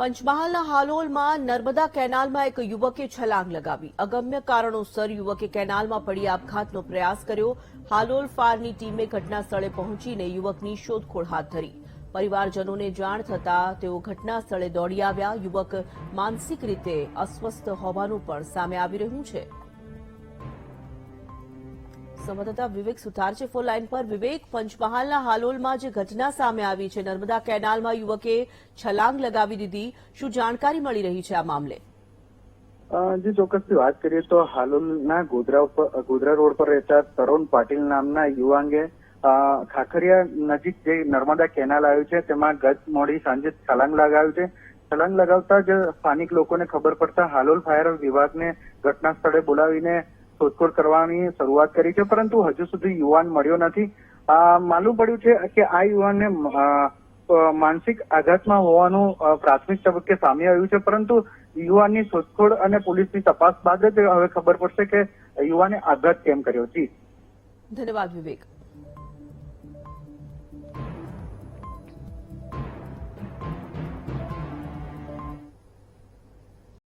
પંચમહાલના હાલોલમાં નર્મદા કેનાલમાં એક યુવકે છલાંગ લગાવી. અગમ્ય કારણોસર યુવકે કેનાલમાં પડી આપઘાતનો પ્રયાસ કર્યો. હાલોલ ફાયરની ટીમે ઘટના સ્થળે પહોંચીને યુવકની શોધખોળ હાથ ધરી. પરિવારજનોને જાણ થતાં તેઓ ઘટના સ્થળે દોડી આવ્યા. યુવક માનસિક રીતે અસ્વસ્થ હોવાનું પણ સામે આવી રહ્યું છે. સંવાદદાતા વિવેક સુથાર છે ફોન લાઇન પર. વિવેક, પંચમહાલના હાલોલમાં જે ઘટના સામે આવી છે, નર્મદા કેનાલમાં યુવકે છલાંગ લગાવી દીધી. શું જાણકારી મળી રહી છે આ મામલે? જે, ચોક્કસથી વાત કરીએ તો હાલોલના ગોધરા ગોધરા રોડ પર રહેતા તરુણ પાટીલ નામના યુવાંગે ખાખરિયા નજીક જે નર્મદા કેનાલ આવ્યું છે, તેમાં ગત મોડી સાંજે છલાંગ લગાવ્યું છે. છલાંગ લગાવતા જ સ્થાનિક લોકોને ખબર પડતા હાલોલ ફાયર વિભાગને ઘટના સ્થળે બોલાવીને શોધખોળ કરવાની શરૂઆત કરી છે, પરંતુ હજુ સુધી યુવાન મળ્યો નથી. માલુમ પડ્યું છે કે આ યુવાનને માનસિક આઘાતમાં હોવાનું પ્રાથમિક તબક્કે સામે આવ્યું છે, પરંતુ યુવાનની શોધખોળ અને પોલીસની તપાસ બાદ જ હવે ખબર પડશે કે યુવાને આઘાત કેમ કર્યો. જી. ધન્યવાદ, વિવેક.